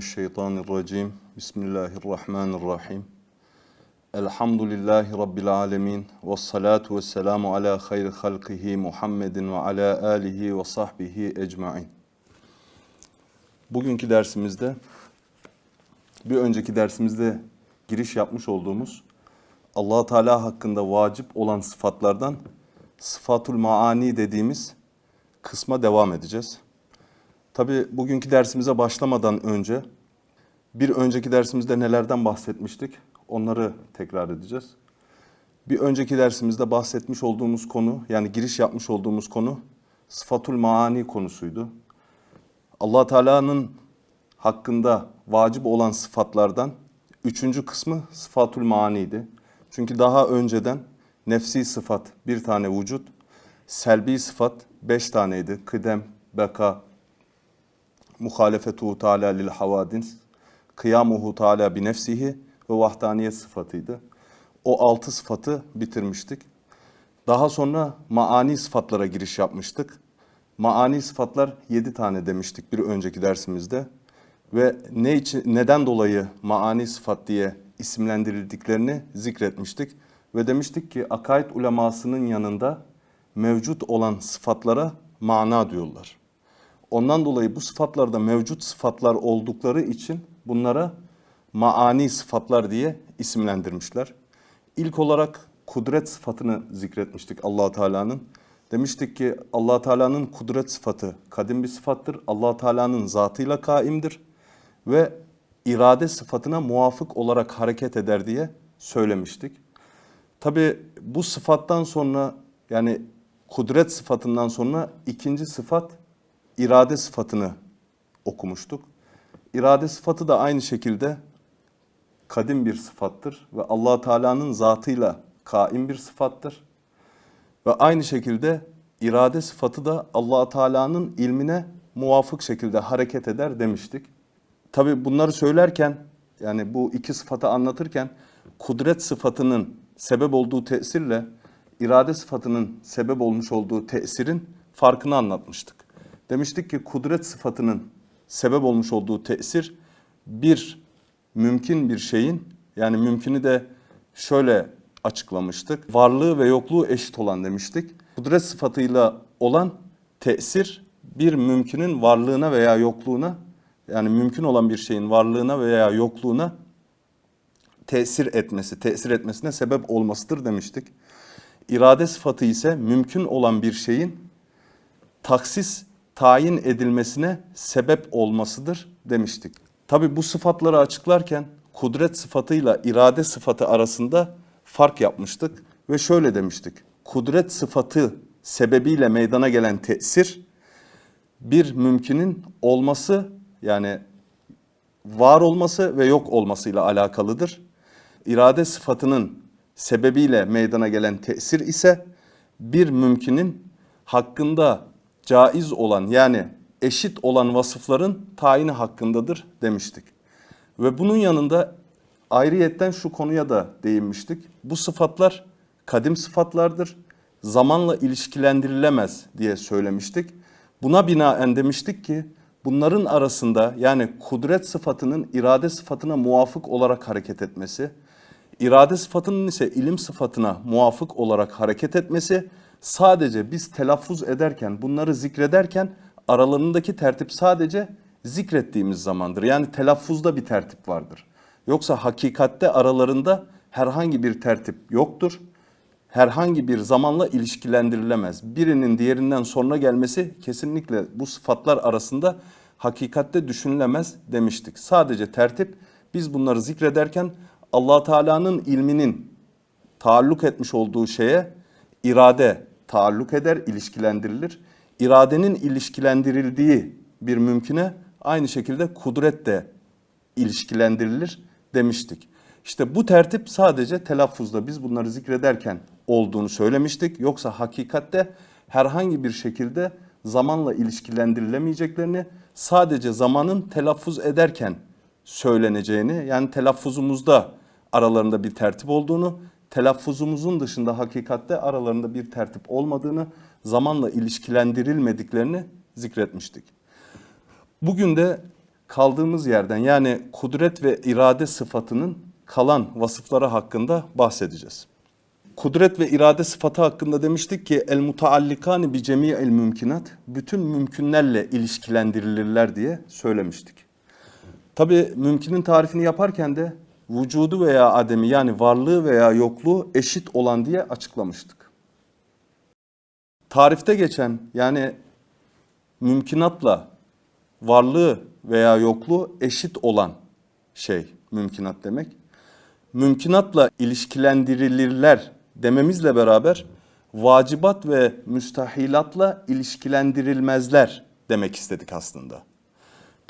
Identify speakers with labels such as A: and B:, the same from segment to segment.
A: billahi mineşşeytanirracim. Bismillahirrahmanirrahim. Elhamdülillahi Rabbil alemin. Ve salatu ve selamu ala hayri halkihi Muhammedin ve ala alihi ve sahbihi ecmain. Bugünkü dersimizde, bir önceki dersimizde giriş yapmış olduğumuz allah Teala hakkında vacip olan sıfatlardan sıfatul maani dediğimiz kısma devam edeceğiz. Tabi bugünkü dersimize başlamadan önce bir önceki dersimizde nelerden bahsetmiştik onları tekrar edeceğiz. Bir önceki dersimizde bahsetmiş olduğumuz konu yani giriş yapmış olduğumuz konu sıfatul maani konusuydu. allah Teala'nın hakkında vacip olan sıfatlardan üçüncü kısmı sıfatul maniydi. Çünkü daha önceden nefsi sıfat bir tane vücut, selbi sıfat beş taneydi. Kıdem, beka, muhalefetu Teala lil havadins, kıyamuhu Teala bi nefsihi ve vahdaniyet sıfatıydı. O altı sıfatı bitirmiştik. Daha sonra maani sıfatlara giriş yapmıştık. Maani sıfatlar yedi tane demiştik bir önceki dersimizde. Ve ne için, neden dolayı maani sıfat diye isimlendirildiklerini zikretmiştik. Ve demiştik ki akaid ulemasının yanında mevcut olan sıfatlara mana diyorlar. Ondan dolayı bu sıfatlarda mevcut sıfatlar oldukları için bunlara maani sıfatlar diye isimlendirmişler. İlk olarak kudret sıfatını zikretmiştik allah Teala'nın. Demiştik ki allah Teala'nın kudret sıfatı kadim bir sıfattır. allah Teala'nın zatıyla kaimdir ve irade sıfatına muvafık olarak hareket eder diye söylemiştik. Tabi bu sıfattan sonra yani kudret sıfatından sonra ikinci sıfat irade sıfatını okumuştuk. İrade sıfatı da aynı şekilde kadim bir sıfattır ve allah Teala'nın zatıyla kaim bir sıfattır. Ve aynı şekilde irade sıfatı da allah Teala'nın ilmine muvafık şekilde hareket eder demiştik. Tabi bunları söylerken yani bu iki sıfatı anlatırken kudret sıfatının sebep olduğu tesirle irade sıfatının sebep olmuş olduğu tesirin farkını anlatmıştık. Demiştik ki kudret sıfatının sebep olmuş olduğu tesir bir mümkün bir şeyin yani mümkünü de şöyle açıklamıştık. Varlığı ve yokluğu eşit olan demiştik. Kudret sıfatıyla olan tesir bir mümkünün varlığına veya yokluğuna yani mümkün olan bir şeyin varlığına veya yokluğuna tesir etmesi, tesir etmesine sebep olmasıdır demiştik. İrade sıfatı ise mümkün olan bir şeyin taksis tayin edilmesine sebep olmasıdır demiştik. Tabi bu sıfatları açıklarken kudret sıfatıyla irade sıfatı arasında fark yapmıştık ve şöyle demiştik. Kudret sıfatı sebebiyle meydana gelen tesir bir mümkünün olması yani var olması ve yok olmasıyla alakalıdır. İrade sıfatının sebebiyle meydana gelen tesir ise bir mümkünün hakkında caiz olan yani eşit olan vasıfların tayini hakkındadır demiştik. Ve bunun yanında ayrıyetten şu konuya da değinmiştik. Bu sıfatlar kadim sıfatlardır. Zamanla ilişkilendirilemez diye söylemiştik. Buna binaen demiştik ki bunların arasında yani kudret sıfatının irade sıfatına muvafık olarak hareket etmesi, irade sıfatının ise ilim sıfatına muvafık olarak hareket etmesi sadece biz telaffuz ederken bunları zikrederken aralarındaki tertip sadece zikrettiğimiz zamandır. Yani telaffuzda bir tertip vardır. Yoksa hakikatte aralarında herhangi bir tertip yoktur. Herhangi bir zamanla ilişkilendirilemez. Birinin diğerinden sonra gelmesi kesinlikle bu sıfatlar arasında hakikatte düşünülemez demiştik. Sadece tertip biz bunları zikrederken allah Teala'nın ilminin taalluk etmiş olduğu şeye irade taalluk eder, ilişkilendirilir. İradenin ilişkilendirildiği bir mümküne aynı şekilde kudret de ilişkilendirilir demiştik. İşte bu tertip sadece telaffuzda biz bunları zikrederken olduğunu söylemiştik. Yoksa hakikatte herhangi bir şekilde zamanla ilişkilendirilemeyeceklerini sadece zamanın telaffuz ederken söyleneceğini yani telaffuzumuzda aralarında bir tertip olduğunu, telaffuzumuzun dışında hakikatte aralarında bir tertip olmadığını, zamanla ilişkilendirilmediklerini zikretmiştik. Bugün de kaldığımız yerden yani kudret ve irade sıfatının kalan vasıfları hakkında bahsedeceğiz. Kudret ve irade sıfatı hakkında demiştik ki el mutaallikani bi cemi'il mümkinat bütün mümkünlerle ilişkilendirilirler diye söylemiştik. Tabi mümkünün tarifini yaparken de vücudu veya ademi yani varlığı veya yokluğu eşit olan diye açıklamıştık. Tarifte geçen yani mümkünatla varlığı veya yokluğu eşit olan şey mümkünat demek. Mümkünatla ilişkilendirilirler dememizle beraber vacibat ve müstahilatla ilişkilendirilmezler demek istedik aslında.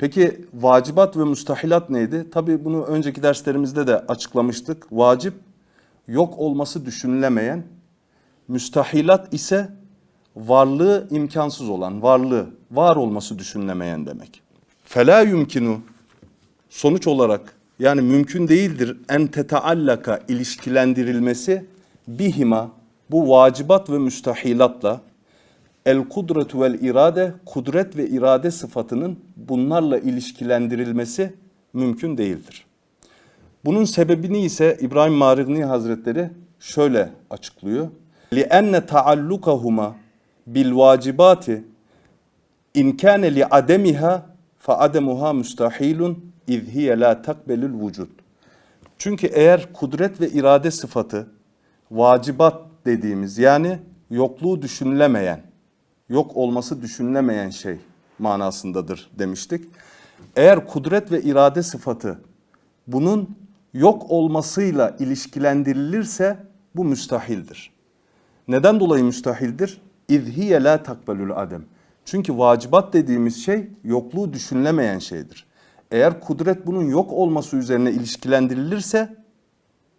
A: Peki vacibat ve müstahilat neydi? Tabii bunu önceki derslerimizde de açıklamıştık. Vacip yok olması düşünülemeyen, müstahilat ise varlığı imkansız olan, varlığı var olması düşünülemeyen demek. Fela yumkinu sonuç olarak yani mümkün değildir en teteallaka ilişkilendirilmesi bihima bu vacibat ve müstahilatla el kudretu vel irade kudret ve irade sıfatının bunlarla ilişkilendirilmesi mümkün değildir. Bunun sebebini ise İbrahim Marigni Hazretleri şöyle açıklıyor. لِأَنَّ تَعَلُّكَهُمَا بِالْوَاجِبَاتِ اِنْ كَانَ لِعَدَمِهَا فَعَدَمُهَا مُسْتَحِيلٌ اِذْ هِيَ لَا تَقْبَلُ الْوُجُودِ Çünkü eğer kudret ve irade sıfatı vacibat dediğimiz yani yokluğu düşünülemeyen, yok olması düşünülemeyen şey manasındadır demiştik. Eğer kudret ve irade sıfatı bunun yok olmasıyla ilişkilendirilirse bu müstahildir. Neden dolayı müstahildir? İzhiye la takbelül adem. Çünkü vacibat dediğimiz şey yokluğu düşünülemeyen şeydir. Eğer kudret bunun yok olması üzerine ilişkilendirilirse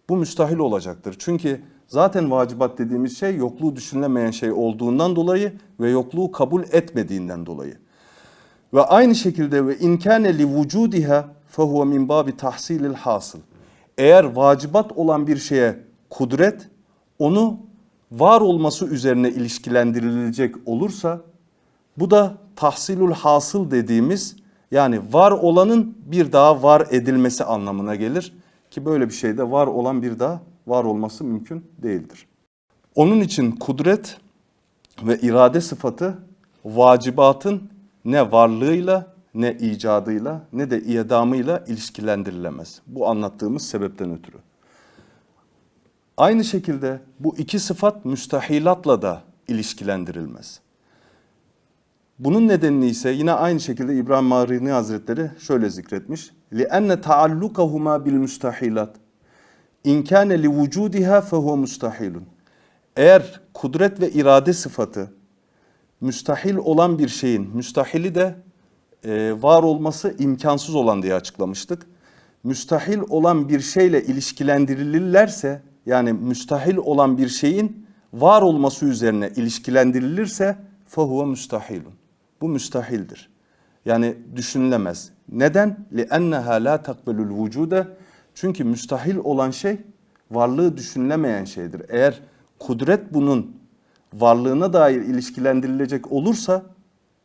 A: bu müstahil olacaktır. Çünkü zaten vacibat dediğimiz şey yokluğu düşünülemeyen şey olduğundan dolayı ve yokluğu kabul etmediğinden dolayı. Ve aynı şekilde ve inkâne li vücudiha fehuve min babi tahsilil hasıl. Eğer vacibat olan bir şeye kudret onu var olması üzerine ilişkilendirilecek olursa bu da tahsilul hasıl dediğimiz yani var olanın bir daha var edilmesi anlamına gelir ki böyle bir şeyde var olan bir daha var olması mümkün değildir. Onun için kudret ve irade sıfatı vacibatın ne varlığıyla ne icadıyla ne de idamıyla ilişkilendirilemez. Bu anlattığımız sebepten ötürü. Aynı şekilde bu iki sıfat müstahilatla da ilişkilendirilmez. Bunun nedenini ise yine aynı şekilde İbrahim Marini Hazretleri şöyle zikretmiş. لِأَنَّ تَعَلُّقَهُمَا بِالْمُسْتَحِيلَاتِ اِنْ كَانَ لِوُجُودِهَا فَهُوَ مُسْتَحِيلٌ Eğer kudret ve irade sıfatı müstahil olan bir şeyin, müstahili de e, var olması imkansız olan diye açıklamıştık. Müstahil olan bir şeyle ilişkilendirilirlerse, yani müstahil olan bir şeyin var olması üzerine ilişkilendirilirse فَهُوَ müstahilun. Bu müstahildir. Yani düşünülemez. Neden? لِأَنَّهَا لَا تَقْبَلُ الْوُجُودَ çünkü müstahil olan şey varlığı düşünülemeyen şeydir. Eğer kudret bunun varlığına dair ilişkilendirilecek olursa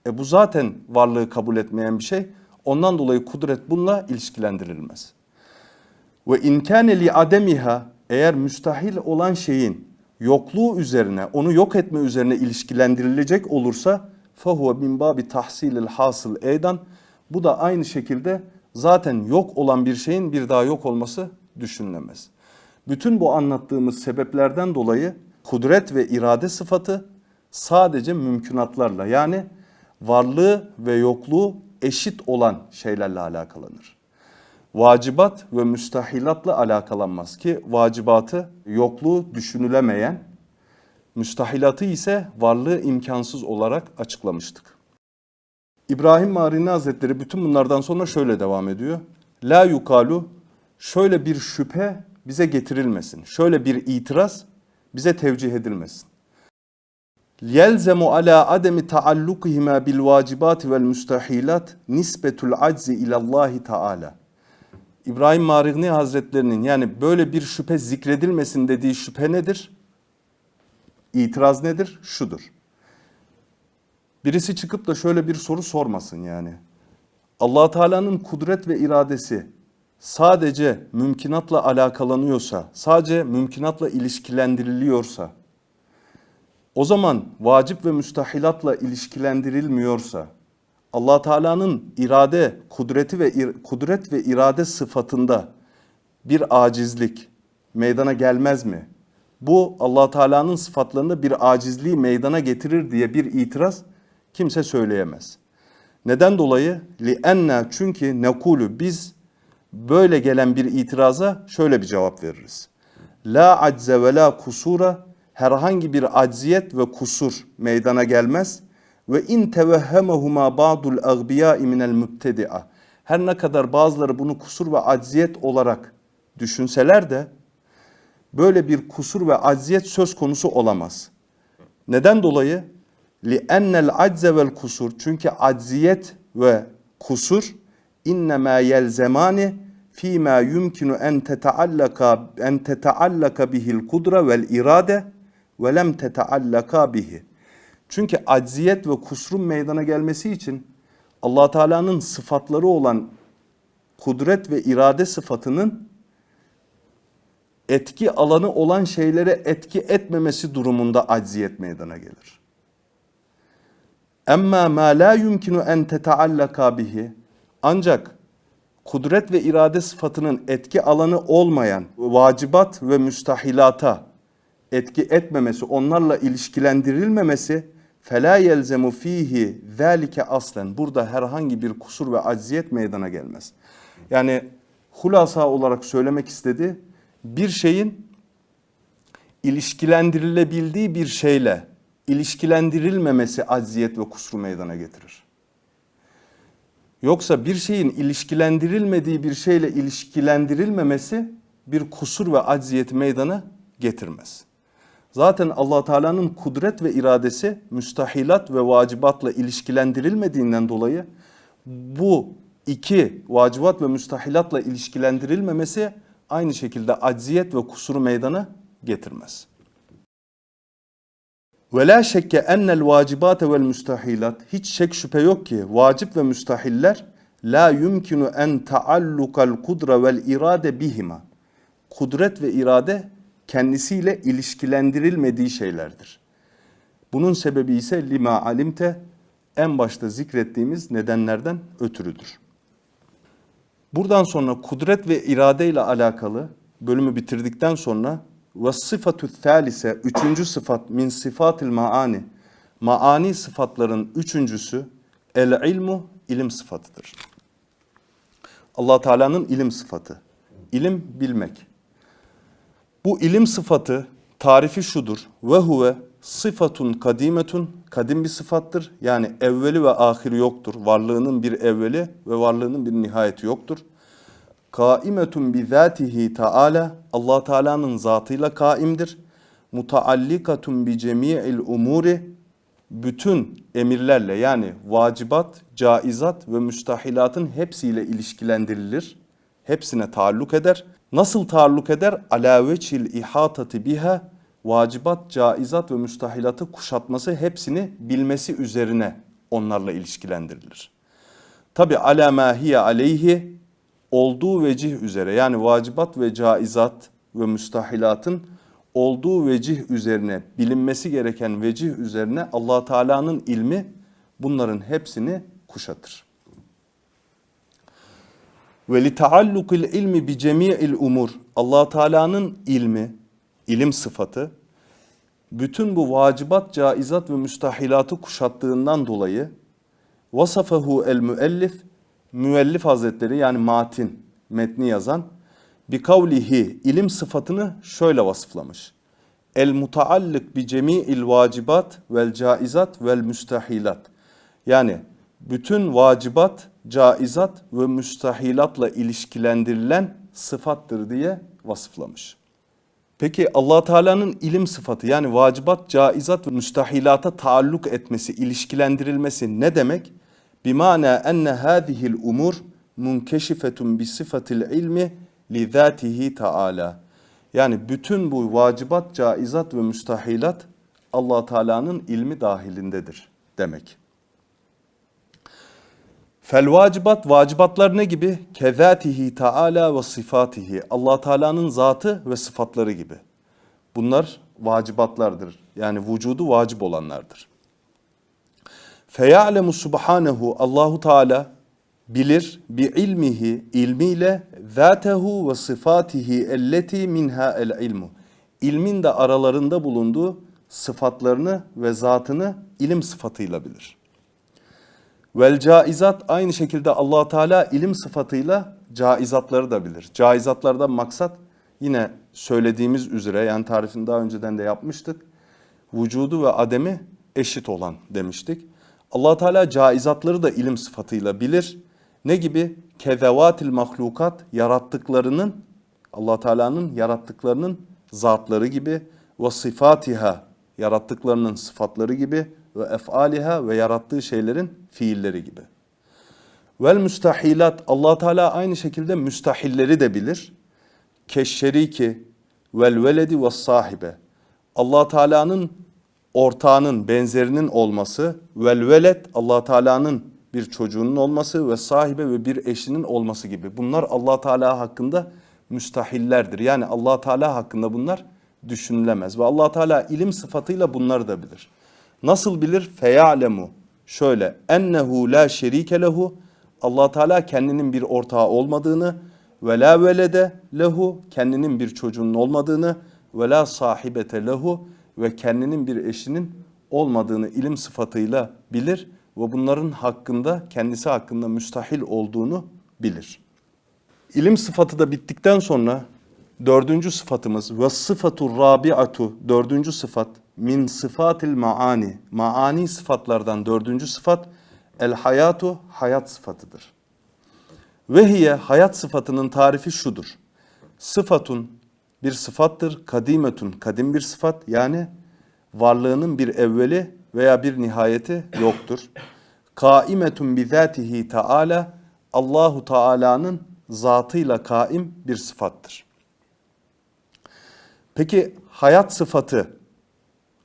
A: e bu zaten varlığı kabul etmeyen bir şey. Ondan dolayı kudret bununla ilişkilendirilmez. Ve inkâne li ademiha eğer müstahil olan şeyin yokluğu üzerine, onu yok etme üzerine ilişkilendirilecek olursa fahuve min babi tahsilil hasıl eydan bu da aynı şekilde zaten yok olan bir şeyin bir daha yok olması düşünülemez. Bütün bu anlattığımız sebeplerden dolayı kudret ve irade sıfatı sadece mümkünatlarla yani varlığı ve yokluğu eşit olan şeylerle alakalanır. Vacibat ve müstahilatla alakalanmaz ki vacibatı yokluğu düşünülemeyen, müstahilatı ise varlığı imkansız olarak açıklamıştık. İbrahim Marini Hazretleri bütün bunlardan sonra şöyle devam ediyor. La yukalu şöyle bir şüphe bize getirilmesin. Şöyle bir itiraz bize tevcih edilmesin. Yelzemu ala ademi taallukihima bil vacibati vel müstahilat nisbetul aczi ilallahi taala. İbrahim Marigni Hazretlerinin yani böyle bir şüphe zikredilmesin dediği şüphe nedir? İtiraz nedir? Şudur. Birisi çıkıp da şöyle bir soru sormasın yani. allah Teala'nın kudret ve iradesi sadece mümkinatla alakalanıyorsa, sadece mümkinatla ilişkilendiriliyorsa, o zaman vacip ve müstahilatla ilişkilendirilmiyorsa, allah Teala'nın irade, kudreti ve kudret ve irade sıfatında bir acizlik meydana gelmez mi? Bu allah Teala'nın sıfatlarında bir acizliği meydana getirir diye bir itiraz Kimse söyleyemez. Neden dolayı? Li enna çünkü nekulu biz böyle gelen bir itiraza şöyle bir cevap veririz. La acze ve la kusura herhangi bir acziyet ve kusur meydana gelmez. Ve in tevehhemehuma ba'dul agbiya minel mübtedi'a. Her ne kadar bazıları bunu kusur ve acziyet olarak düşünseler de böyle bir kusur ve acziyet söz konusu olamaz. Neden dolayı? لِأَنَّ الْعَجْزَ وَالْكُسُرْ Çünkü acziyet ve kusur innema yelzemani fîmâ yumkinu en teteallaka en teteallaka bihil kudra vel irade ve lem teteallaka bihi. Çünkü acziyet ve kusrun meydana gelmesi için Allah Teala'nın sıfatları olan kudret ve irade sıfatının etki alanı olan şeylere etki etmemesi durumunda acziyet meydana gelir. Emma ma la yumkinu en teteallaka bihi ancak kudret ve irade sıfatının etki alanı olmayan vacibat ve müstahilata etki etmemesi, onlarla ilişkilendirilmemesi fela yelzemu fihi zalike aslen. Burada herhangi bir kusur ve acziyet meydana gelmez. Yani hulasa olarak söylemek istedi bir şeyin ilişkilendirilebildiği bir şeyle ilişkilendirilmemesi acziyet ve kusuru meydana getirir. Yoksa bir şeyin ilişkilendirilmediği bir şeyle ilişkilendirilmemesi bir kusur ve acziyet meydana getirmez. Zaten Allah Teala'nın kudret ve iradesi müstahilat ve vacibatla ilişkilendirilmediğinden dolayı bu iki vacibat ve müstahilatla ilişkilendirilmemesi aynı şekilde acziyet ve kusuru meydana getirmez. Ve la şekke ennel vacibate vel müstahilat hiç şek şüphe yok ki vacip ve müstahiller la yumkinu en taallukal kudra vel irade bihima. Kudret ve irade kendisiyle ilişkilendirilmediği şeylerdir. Bunun sebebi ise lima alimte en başta zikrettiğimiz nedenlerden ötürüdür. Buradan sonra kudret ve irade ile alakalı bölümü bitirdikten sonra ve sıfatü thalise üçüncü sıfat min sıfatil maani maani sıfatların üçüncüsü el ilmu ilim sıfatıdır. Allah Teala'nın ilim sıfatı. İlim bilmek. Bu ilim sıfatı tarifi şudur. Ve huve sıfatun kadimetun kadim bir sıfattır. Yani evveli ve ahiri yoktur. Varlığının bir evveli ve varlığının bir nihayeti yoktur. Kaimetun bi zatihi taala Allah Teala'nın zatıyla kaimdir. Mutaallikatun bi cemi'il umuri bütün emirlerle yani vacibat, caizat ve müstahilatın hepsiyle ilişkilendirilir. Hepsine taalluk eder. Nasıl taalluk eder? Ala veçil ihatati biha vacibat, caizat ve müstahilatı kuşatması hepsini bilmesi üzerine onlarla ilişkilendirilir. Tabi ala ma hiye aleyhi olduğu vecih üzere yani vacibat ve caizat ve müstahilatın olduğu vecih üzerine bilinmesi gereken vecih üzerine Allah Teala'nın ilmi bunların hepsini kuşatır. Ve li taallukil ilmi bi cemi'il umur Allah Teala'nın ilmi, ilim sıfatı bütün bu vacibat, caizat ve müstahilatı kuşattığından dolayı vasafahu el müellif müellif hazretleri yani matin metni yazan bi kavlihi ilim sıfatını şöyle vasıflamış. El mutaallık bi cemi'il vacibat vel caizat vel müstahilat. Yani bütün vacibat, caizat ve müstahilatla ilişkilendirilen sıfattır diye vasıflamış. Peki Allah Teala'nın ilim sıfatı yani vacibat, caizat ve müstahilata taalluk etmesi, ilişkilendirilmesi ne demek? Bimana enne hâzihil umur munkeşifetun bi sıfatil ilmi li zâtihi Teala. Yani bütün bu vacibat, caizat ve müstahilat Allah Teala'nın ilmi dahilindedir demek. Fel vacibat, vacibatlar ne gibi? Kezatihi Teala ve sıfatihi. allah Teala'nın zatı ve sıfatları gibi. Bunlar vacibatlardır. Yani vücudu vacip olanlardır. Feya'lemu subhanehu Allahu Teala bilir bi ilmihi ilmiyle zatehu ve sıfatihi elleti minha el ilmu. İlmin de aralarında bulunduğu sıfatlarını ve zatını ilim sıfatıyla bilir. Vel caizat aynı şekilde allah Teala ilim sıfatıyla caizatları da bilir. Caizatlardan maksat yine söylediğimiz üzere yani tarifini daha önceden de yapmıştık. Vücudu ve ademi eşit olan demiştik. Allah Teala caizatları da ilim sıfatıyla bilir. Ne gibi? Kezevatil mahlukat yarattıklarının allah Teala'nın yarattıklarının zatları gibi ve sıfatiha yarattıklarının sıfatları gibi ve efaliha ve yarattığı şeylerin fiilleri gibi. Vel müstahilat Allah Teala aynı şekilde müstahilleri de bilir. Keşşeriki vel veledi ve sahibe. Allah Teala'nın ortağının, benzerinin olması, vel veled Allah Teala'nın bir çocuğunun olması ve sahibe ve bir eşinin olması gibi. Bunlar Allah Teala hakkında müstahillerdir. Yani Allah Teala hakkında bunlar düşünülemez ve Allah Teala ilim sıfatıyla bunları da bilir. Nasıl bilir? Feyalemu. Şöyle ennehu la şerike lehu. Allah Teala kendinin bir ortağı olmadığını ve la velede lehu kendinin bir çocuğunun olmadığını ve la sahibete lehu ve kendinin bir eşinin olmadığını ilim sıfatıyla bilir ve bunların hakkında kendisi hakkında müstahil olduğunu bilir. İlim sıfatı da bittikten sonra dördüncü sıfatımız ve sıfatu rabi'atu dördüncü sıfat min sıfatil maani maani sıfatlardan dördüncü sıfat el hayatu hayat sıfatıdır. Ve hiye hayat sıfatının tarifi şudur. Sıfatun bir sıfattır. Kadimetun kadim bir sıfat yani varlığının bir evveli veya bir nihayeti yoktur. Kaimetun bizatihi taala Allahu Teala'nın zatıyla kaim bir sıfattır. Peki hayat sıfatı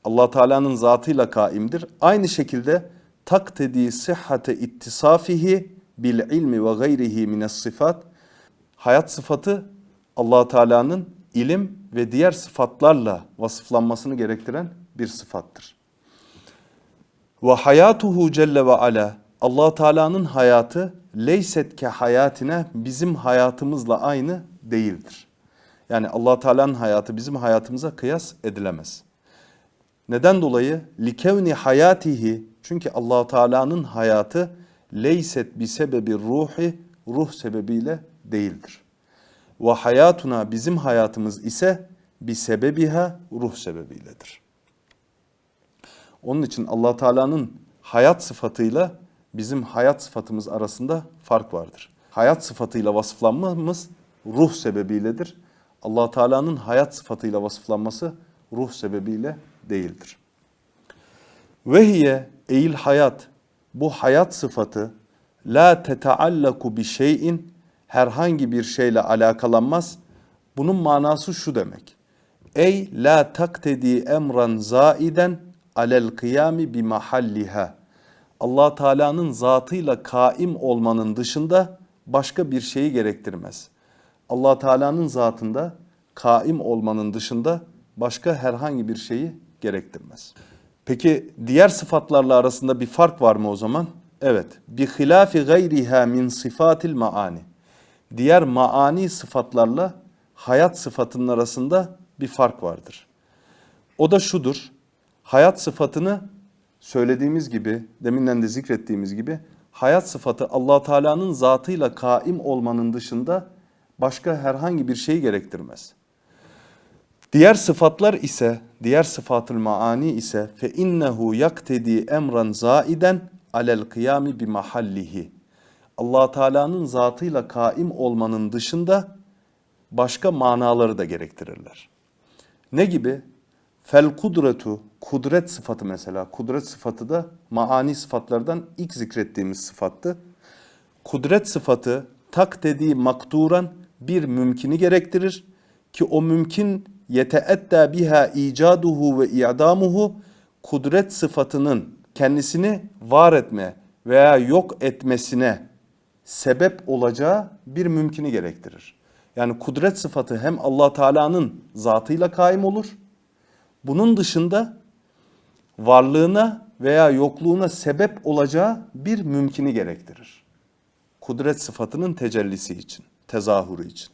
A: Allah Teala'nın zatıyla kaimdir. Aynı şekilde taktedi sıhhate ittisafihi bil ilmi ve gayrihi mines sıfat. Hayat sıfatı Allah Teala'nın ilim ve diğer sıfatlarla vasıflanmasını gerektiren bir sıfattır. Ve hayatuhu celle ve ala Allah Teala'nın hayatı leyset ke hayatine bizim hayatımızla aynı değildir. Yani Allah Teala'nın hayatı bizim hayatımıza kıyas edilemez. Neden dolayı? Likevni hayatihi çünkü Allah Teala'nın hayatı leyset bi sebebi ruhi ruh sebebiyle değildir. Ve hayatuna bizim hayatımız ise bir sebebiha ruh sebebiyledir. Onun için Allah Teala'nın hayat sıfatıyla bizim hayat sıfatımız arasında fark vardır. Hayat sıfatıyla vasıflanmamız ruh sebebiyledir. Allah Teala'nın hayat sıfatıyla vasıflanması ruh sebebiyle değildir. Ve hiye eğil hayat bu hayat sıfatı la tetaallaku bi şeyin herhangi bir şeyle alakalanmaz. Bunun manası şu demek. Ey la taktedi emran zaiden alel kıyami bi mahalliha. Allah Teala'nın zatıyla kaim olmanın dışında başka bir şeyi gerektirmez. Allah Teala'nın zatında kaim olmanın dışında başka herhangi bir şeyi gerektirmez. Peki diğer sıfatlarla arasında bir fark var mı o zaman? Evet. Bi hilafi gayriha min sifatil maani. Diğer maani sıfatlarla hayat sıfatının arasında bir fark vardır. O da şudur. Hayat sıfatını söylediğimiz gibi, deminden de zikrettiğimiz gibi hayat sıfatı Allah Teala'nın zatıyla kaim olmanın dışında başka herhangi bir şeyi gerektirmez. Diğer sıfatlar ise, diğer sıfatül maani ise fe innehu yaktedi emran zaiden alel kıyami bi mahallihi. Allah Teala'nın zatıyla kaim olmanın dışında başka manaları da gerektirirler. Ne gibi? Fel kudretu, kudret sıfatı mesela. Kudret sıfatı da maani sıfatlardan ilk zikrettiğimiz sıfattı. Kudret sıfatı tak dediği makturan bir mümkini gerektirir ki o mümkün yeteetta biha icaduhu ve i'damuhu kudret sıfatının kendisini var etme veya yok etmesine sebep olacağı bir mümkini gerektirir. Yani kudret sıfatı hem Allah Teala'nın zatıyla kaim olur. Bunun dışında varlığına veya yokluğuna sebep olacağı bir mümkini gerektirir. Kudret sıfatının tecellisi için, tezahürü için.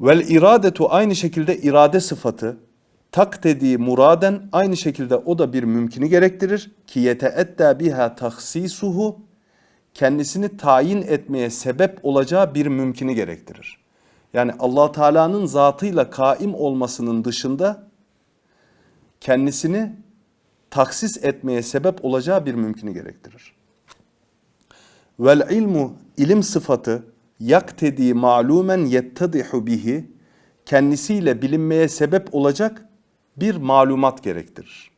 A: Vel iradetu aynı şekilde irade sıfatı tak dediği muraden aynı şekilde o da bir mümkini gerektirir ki yeteedda biha tahsisuhu kendisini tayin etmeye sebep olacağı bir mümkini gerektirir. Yani Allah Teala'nın zatıyla kaim olmasının dışında kendisini taksis etmeye sebep olacağı bir mümkini gerektirir. Vel ilmu ilim sıfatı yaktedi malumen yettadihu bihi kendisiyle bilinmeye sebep olacak bir malumat gerektirir.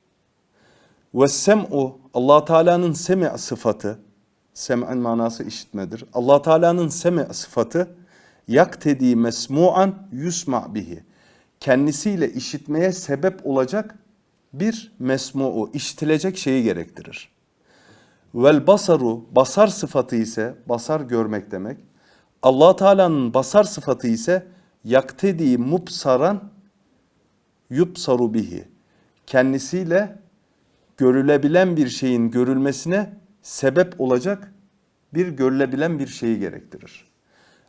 A: Ve sem'u Allah Teala'nın semi' sıfatı sem'in manası işitmedir. Allah Teala'nın semi' sıfatı yaktedi mesmu'an yusma bihi kendisiyle işitmeye sebep olacak bir mesmu'u işitilecek şeyi gerektirir. Vel basaru basar sıfatı ise basar görmek demek. Allah Teala'nın basar sıfatı ise yaktedi mubsaran yubsaru bihi. Kendisiyle görülebilen bir şeyin görülmesine sebep olacak bir görülebilen bir şeyi gerektirir.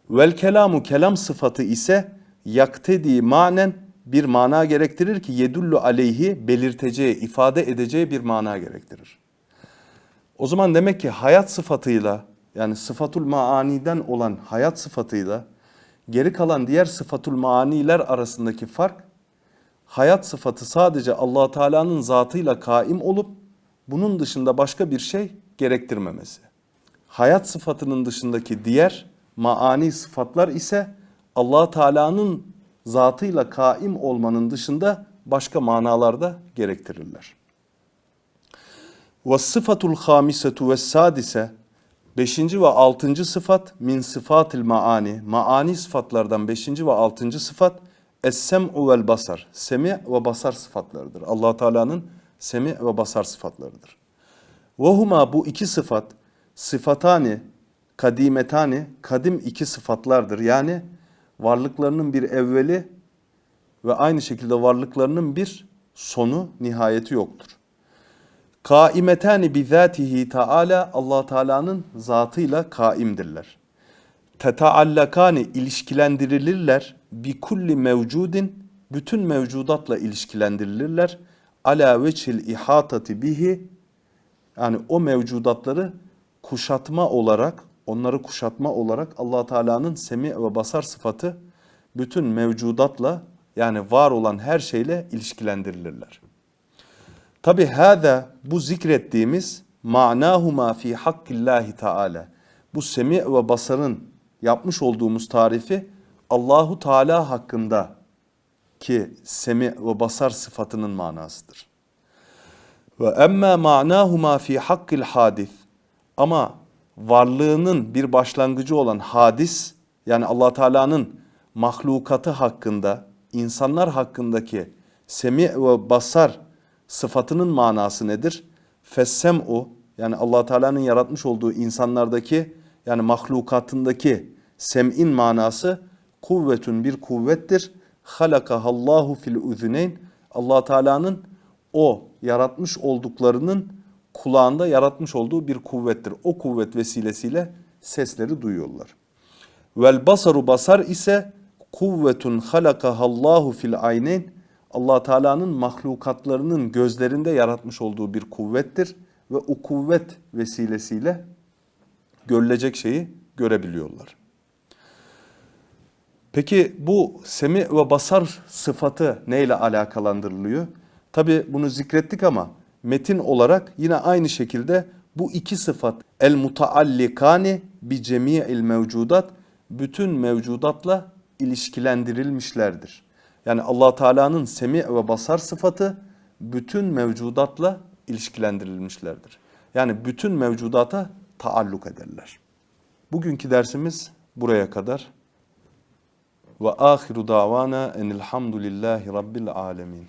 A: Vel kelamu kelam sıfatı ise yaktedi manen bir mana gerektirir ki yedullu aleyhi belirteceği, ifade edeceği bir mana gerektirir. O zaman demek ki hayat sıfatıyla yani sıfatul maaniden olan hayat sıfatıyla geri kalan diğer sıfatul maaniler arasındaki fark hayat sıfatı sadece Allah Teala'nın zatıyla kaim olup bunun dışında başka bir şey gerektirmemesi. Hayat sıfatının dışındaki diğer maani sıfatlar ise Allah Teala'nın zatıyla kaim olmanın dışında başka manalarda gerektirirler. Ve sıfatul hamisetu ve sadise beşinci ve altıncı sıfat min sıfatil maani maani sıfatlardan beşinci ve altıncı sıfat es-sem'u vel basar semi ve basar sıfatlarıdır. Allah Teala'nın semi ve basar sıfatlarıdır. Ve huma bu iki sıfat sıfatani kadimetani kadim iki sıfatlardır. Yani varlıklarının bir evveli ve aynı şekilde varlıklarının bir sonu, nihayeti yoktur. Kaimetani bizatihi Teala Allah Teala'nın zatıyla kaimdirler. Tetaallakani ilişkilendirilirler bi kulli mevcudin bütün mevcudatla ilişkilendirilirler. Ala veçil ihatati bihi yani o mevcudatları kuşatma olarak onları kuşatma olarak Allah Teala'nın semi ve basar sıfatı bütün mevcudatla yani var olan her şeyle ilişkilendirilirler. Tabi hâzâ bu zikrettiğimiz manahuma fi hakkillahi Teala. Bu semi ve basarın yapmış olduğumuz tarifi Allahu Teala hakkında ki semi ve basar sıfatının manasıdır. Ve emme manahuma fi hakkil hadis ama varlığının bir başlangıcı olan hadis yani Allah Teala'nın mahlukatı hakkında, insanlar hakkındaki semi ve basar sıfatının manası nedir? Fessem'u yani Allah Teala'nın yaratmış olduğu insanlardaki yani mahlukatındaki sem'in manası kuvvetün bir kuvvettir. Halakahallahu fil uzuneyn. Allah Teala'nın o yaratmış olduklarının kulağında yaratmış olduğu bir kuvvettir. O kuvvet vesilesiyle sesleri duyuyorlar. Vel basaru basar ise kuvvetun halakahallahu fil ayneyn. Allah Teala'nın mahlukatlarının gözlerinde yaratmış olduğu bir kuvvettir ve o kuvvet vesilesiyle görülecek şeyi görebiliyorlar. Peki bu semi ve basar sıfatı neyle alakalandırılıyor? Tabi bunu zikrettik ama metin olarak yine aynı şekilde bu iki sıfat el mutaallikani bi cemi'il mevcudat bütün mevcudatla ilişkilendirilmişlerdir. Yani Allah Teala'nın semi ve basar sıfatı bütün mevcudatla ilişkilendirilmişlerdir. Yani bütün mevcudata taalluk ederler. Bugünkü dersimiz buraya kadar. Ve ahiru davana enilhamdülillahi rabbil alemin.